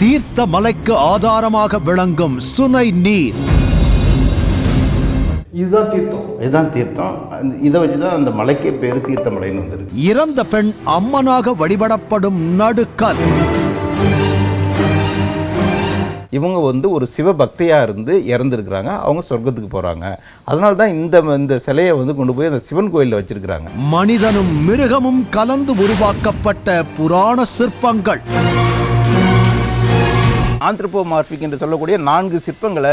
தீர்த்த மலைக்கு ஆதாரமாக விளங்கும் சுனை நீர். இதுதான் தீர்த்தம். இதுதான் தீர்த்தம். இதை வச்சு தான் அந்த மலைக்கே பேர் தீர்த்தமலைன்னு வந்திருக்கு. இறந்த பெண் அம்மனாக வழிபடப்படும் நடுக்கல். இவங்க வந்து ஒரு சிவபக்தியாக இருந்து இறந்துருக்குறாங்க. அவங்க சொர்க்கத்துக்கு போகிறாங்க அதனால தான் இந்த இந்த சிலையை வந்து கொண்டு போய் அந்த சிவன் கோயிலில் வச்சிருக்கிறாங்க. மனிதனும் மிருகமும் கலந்து உருவாக்கப்பட்ட புராண சிற்பங்கள். ஆந்த்ரோபோமார்பிக் என்று சொல்லக்கூடிய நான்கு சிற்பங்களை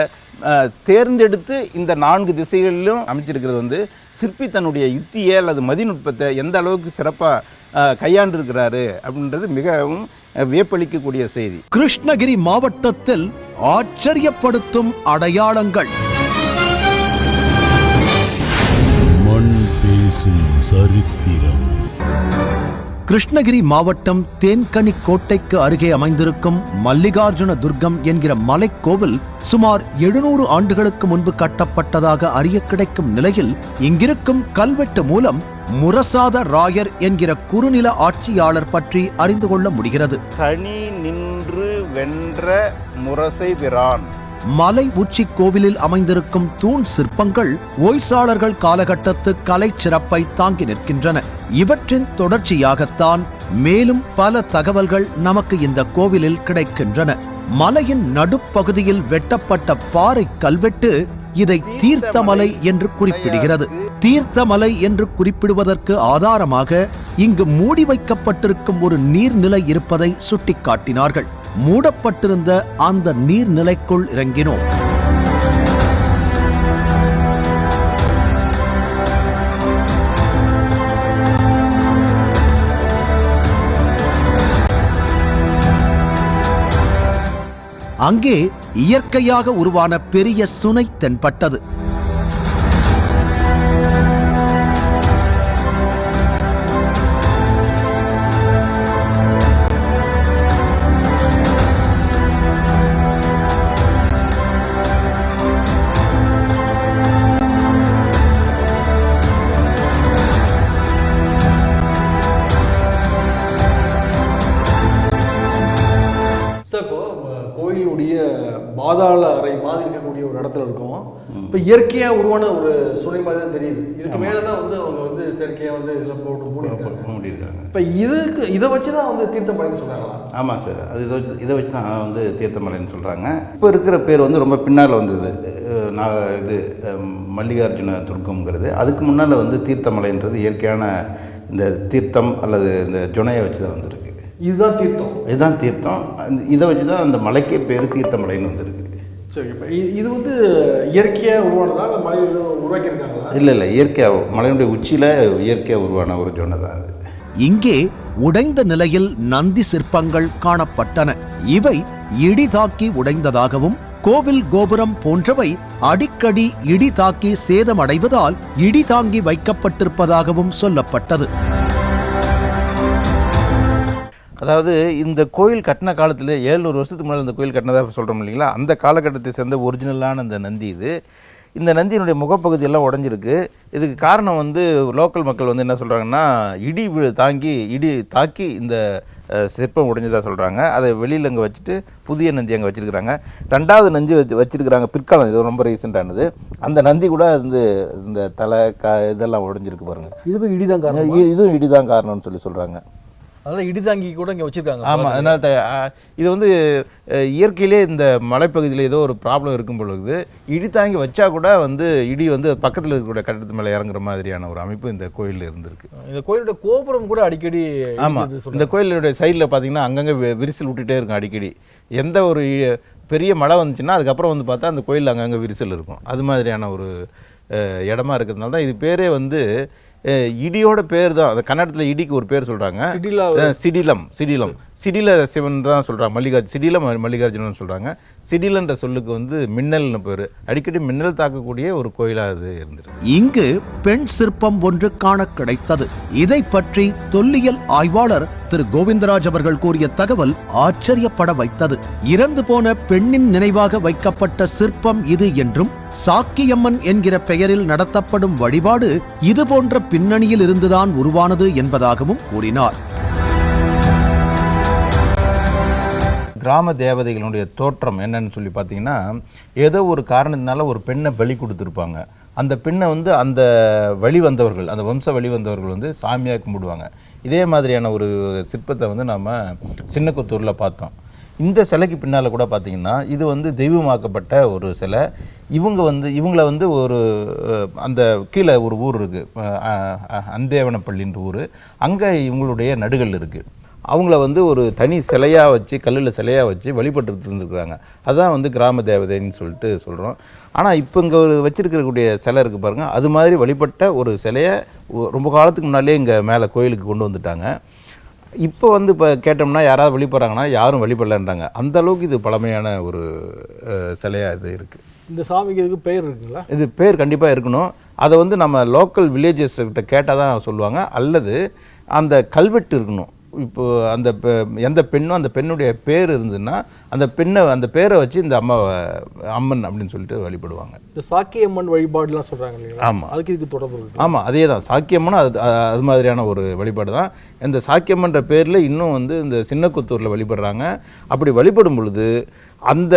தேர்ந்தெடுத்து இந்த நான்கு திசைகளிலும் அமைச்சிருக்கிறது வந்து சிற்பி தன்னுடைய யுத்தியை அல்லது மதிநுட்பத்தை எந்த அளவுக்கு சிறப்பாக கையாண்டிருக்கிறாரு அப்படின்றது மிகவும் வியப்பளிக்கக்கூடிய செய்தி. கிருஷ்ணகிரி மாவட்டத்தில் ஆச்சரியப்படுத்தும் அடையாளங்கள். மண் பேசும் சரித்திரம். கிருஷ்ணகிரி மாவட்டம் தேன்கனி கோட்டைக்கு அருகே அமைந்திருக்கும் மல்லிகார்ஜுன துர்க்கம் என்கிற மலைக்கோவில் சுமார் எழுநூறு ஆண்டுகளுக்கு முன்பு கட்டப்பட்டதாக அறிய கிடைக்கும் நிலையில் இங்கிருக்கும் கல்வெட்டு மூலம் முரசாத ராயர் என்கிற குறுநில ஆட்சியாளர் பற்றி அறிந்து கொள்ள முடிகிறது. தனி நின்று வென்ற முரசை பிரான் மலை உச்சி கோவிலில் அமைந்திருக்கும் தூண் சிற்பங்கள் ஒய்சாளர்கள் காலகட்டத்து கலை சிறப்பை தாங்கி நிற்கின்றன. இவற்றின் தொடர்ச்சியாகத்தான் மேலும் பல தகவல்கள் நமக்கு இந்த கோவிலில் கிடைக்கின்றன. மலையின் நடுப்பகுதியில் வெட்டப்பட்ட பாறை கல்வெட்டு இதை தீர்த்தமலை என்று குறிப்பிடுகிறது. தீர்த்தமலை என்று குறிப்பிடுவதற்கு ஆதாரமாக இங்கு மூடி வைக்கப்பட்டிருக்கும் ஒரு நீர்நிலை இருப்பதை சுட்டிக்காட்டினார்கள். மூடப்பட்டிருந்த அந்த நீர்நிலைக்குள் இறங்கினோம். அங்கே இயற்கையாக உருவான பெரிய சுனை தென்பட்டது. சார் இப்போ கோயிலுடைய பாதாள அறை மாதிரி இருக்கக்கூடிய ஒரு இடத்துல இருக்கோம். இப்போ இயற்கையா உருவான ஒரு சுனை மாதிரி தான் தெரியுது. இதுக்கு மேல தான் வந்து அவங்க வந்து செயற்கையா வந்து இதில் போட்டு மூடிருக்காங்க இப்போ இதுக்கு இதை வச்சு தான் வந்து தீர்த்தமலைன்னு சொல்றாங்களா? ஆமாம் சார். அது இதை வச்சு இதை வச்சு தான் வந்து தீர்த்தமலைன்னு சொல்கிறாங்க இப்போ இருக்கிற பேர் வந்து ரொம்ப பின்னால் வந்தது. நான் இது மல்லிகார்ஜுன துர்க்கம்ங்கிறது. அதுக்கு முன்னால் வந்து தீர்த்தமலைன்றது இயற்கையான இந்த தீர்த்தம் அல்லது இந்த ஜுனையை வச்சு தான் வந்திருக்கு. இதுதான் தீர்த்தம். இதுதான் தீர்த்தம். அந்த- இதை வச்சு தான் அந்த மலைக்கே பேர் தீர்த்தமலைன்னு வந்திருக்கு. சரி இப்போ இது வந்து இயற்கையா உருவானதா? இல்லை மலை உருவாக்கியிருக்காங்களா? இல்லை இல்லை இயற்கையாக மலையினுடைய உச்சியில் இயற்கையாக உருவான ஒரு ஜுனை தான் அது. இங்கே உடைந்த நிலையில் நந்தி சிற்பங்கள் காணப்பட்டன. இவை இடி தாக்கி உடைந்ததாகவும் கோவில் கோபுரம் போன்றவை அடிக்கடி இடி தாக்கி சேதமடைவதால் இடி தாங்கி வைக்கப்பட்டிருப்பதாகவும் சொல்லப்பட்டது. அதாவது இந்த கோயில் கட்டின காலத்தில் ஏழ்நூறு வருஷத்துக்கு முன்னாடி இந்த கோயில் கட்டினதாக சொல்கிறோம் இல்லைங்களா? அந்த காலகட்டத்தை சேர்ந்த ஒரிஜினலான இந்த நந்தி இது. இந்த நந்தியினுடைய முகப்பகுதி எல்லாம் உடஞ்சிருக்கு. இதுக்கு காரணம் வந்து லோக்கல் மக்கள் வந்து என்ன சொல்கிறாங்கன்னா இடி விழு தாங்கி இடி தாக்கி இந்த சிற்பம் உடைஞ்சதாக சொல்கிறாங்க அதை வெளியில் அங்கே வச்சுட்டு புதிய நந்தி அங்கே வச்சுருக்கிறாங்க. ரெண்டாவது நந்தி வச்சு வச்சிருக்கிறாங்க பிற்காலம். இது ரொம்ப ரீசெண்டானது அந்த நந்தி கூட வந்து இந்த தலை க இதெல்லாம் உடைஞ்சிருக்கு பாருங்கள் இதுவும் இடிதான் காரணம்? இதுவும் இடிதான் காரணம்னு சொல்லி சொல்கிறாங்க அதெல்லாம் இடிதாங்கி கூட இங்கே வச்சிருக்காங்க. ஆமாம் அதனால் இது வந்து இயற்கையிலே இந்த மலைப்பகுதியில் ஏதோ ஒரு ப்ராப்ளம் இருக்கும் பொழுது இடி தாங்கி வச்சா கூட வந்து இடி வந்து பக்கத்தில் இருக்கக்கூடிய கட்டடத்து மேலே இறங்குற மாதிரியான ஒரு அமைப்பு இந்த கோயிலில் இருந்திருக்கு. இந்த கோயிலோட கோபுரம் கூட அடிக்கடி ஆமாம். இந்த கோயிலுடைய சைடில் பார்த்தீங்கன்னா அங்கங்கே விரிசல் விட்டுட்டே இருக்கும் அடிக்கடி. எந்த ஒரு பெரிய மழை வந்துச்சுன்னா அதுக்கப்புறம் வந்து பார்த்தா அந்த கோயில் அங்கங்கே விரிசல் இருக்கும். அது மாதிரியான ஒரு இடமா இருக்கிறதுனால தான் இது பேரே வந்து இடியோட பேர் தான் அந்த கன்னடத்தில் இடிக்கு ஒரு பேர் சொல்கிறாங்க சிடிலா சிடிலம் சிடிலம். சிடில சிவன் தான் சொல்கிறாங்க மல்லிகார்ஜு சிடில மல்லிகார்ஜுனன் சொல்கிறாங்க சிடிலன்ற சொல்லுக்கு வந்து மின்னல்னு பேர். அடிக்கடி மின்னல் தாக்கக்கூடிய ஒரு கோயிலாக அது இருந்தது இங்கு பெண் சிற்பம் ஒன்று காண கிடைத்தது. இதை பற்றி தொல்லியல் ஆய்வாளர் திரு கோவிந்தராஜ் அவர்கள் கூறிய தகவல் ஆச்சரியப்பட வைத்தது. இறந்து போன பெண்ணின் நினைவாக வைக்கப்பட்ட சிற்பம் இது என்றும் சாக்கியம்மன் என்கிற பெயரில் நடத்தப்படும் வழிபாடு இது போன்ற பின்னணியில் இருந்துதான் உருவானது என்பதாகவும் கூறினார். கிராம தேவதைகளுடைய தோற்றம் என்னன்னு சொல்லி பார்த்தீங்கன்னா ஏதோ ஒரு காரணத்தினால ஒரு பெண்ணை பலி கொடுத்துருப்பாங்க. அந்த பெண்ணை வந்து அந்த வழி வந்தவர்கள் அந்த வம்ச வழி வந்தவர்கள் வந்து சாமியாக கும்பிடுவாங்க. இதே மாதிரியான ஒரு சிற்பத்தை வந்து நாம் சின்னக்குத்தூரில் பார்த்தோம். இந்த சிலைக்கு பின்னால் கூட பார்த்தீங்கன்னா இது வந்து தெய்வமாக்கப்பட்ட ஒரு சிலை. இவங்க வந்து இவங்கள வந்து ஒரு அந்த கீழே ஒரு ஊர் இருக்குது அந்தேவனப்பள்ளின்ற ஊர். அங்கே இவங்களுடைய நடுகள் இருக்குது அவங்கள வந்து ஒரு தனி சிலையாக வச்சு கல்லில் சிலையாக வச்சு வழிபட்டு இருந்துருக்குறாங்க. அதுதான் வந்து கிராம தேவதைன்னு சொல்லிட்டு சொல்கிறோம் ஆனால் இப்போ இங்கே ஒரு வச்சிருக்கக்கூடிய சிலை இருக்குது பாருங்கள் அது மாதிரி வழிபட்ட ஒரு சிலையை ரொம்ப காலத்துக்கு முன்னாலே இங்கே மேலே கோயிலுக்கு கொண்டு வந்துட்டாங்க. இப்போ வந்து இப்போ கேட்டோம்னா யாராவது வழிபடுறாங்கன்னா யாரும் வழிபடலன்றாங்க. அந்த அளவுக்கு இது பழமையான ஒரு சிலையாக இது இருக்குது இந்த சாமிக்கு இதுக்கு பெயர் இருக்குங்களா? இது பேர் கண்டிப்பாக இருக்கணும். அதை வந்து நம்ம லோக்கல் வில்லேஜஸ் கிட்ட கேட்டால் தான் சொல்லுவாங்க. அல்லது அந்த கல்வெட்டு இருக்கணும். இப்போ அந்த பெ- எந்த பெண்ணும் அந்த பெண்ணுடைய பேர் இருந்ததுன்னா அந்த பெண்ணை அந்த பேரை வச்சு இந்த அம்மாவை அம்மன் அப்படின்னு சொல்லிட்டு வழிபடுவாங்க. இந்த சாக்கியம்மன் வழிபாடுலாம் சொல்றாங்க இல்லைங்களா? ஆமா. அதுக்கு இதுக்கு தொடர்பு ஆமாம் அதே தான். சாக்கியம்மனும் அது அது மாதிரியான ஒரு வழிபாடு தான். இந்த சாக்கியம்மன்ற பேரில் இன்னும் வந்து இந்த சின்னக்குத்தூரில் வழிபடுறாங்க. அப்படி வழிபடும் பொழுது அந்த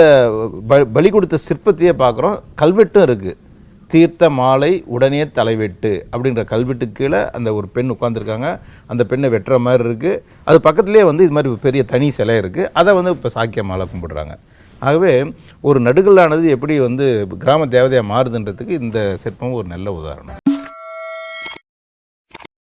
பலி கொடுத்த சிற்பத்தையே பார்க்குறோம். கல்வெட்டும் இருக்குது தீர்த்த மாலை உடனே தலைவெட்டு அப்படின்ற கல்வெட்டுக்கு கீழே அந்த ஒரு பெண் உட்காந்துருக்காங்க அந்த பெண்ணை வெட்டுற மாதிரி இருக்குது அது பக்கத்துலேயே வந்து இது மாதிரி பெரிய தனி சிலை இருக்குது அதை வந்து இப்போ சாக்கிய மாலை கும்பிடுறாங்க. ஆகவே ஒரு நடுகல்லானது எப்படி வந்து கிராம தேவதையாக மாறுதுன்றதுக்கு இந்த சிற்பம் ஒரு நல்ல உதாரணம்.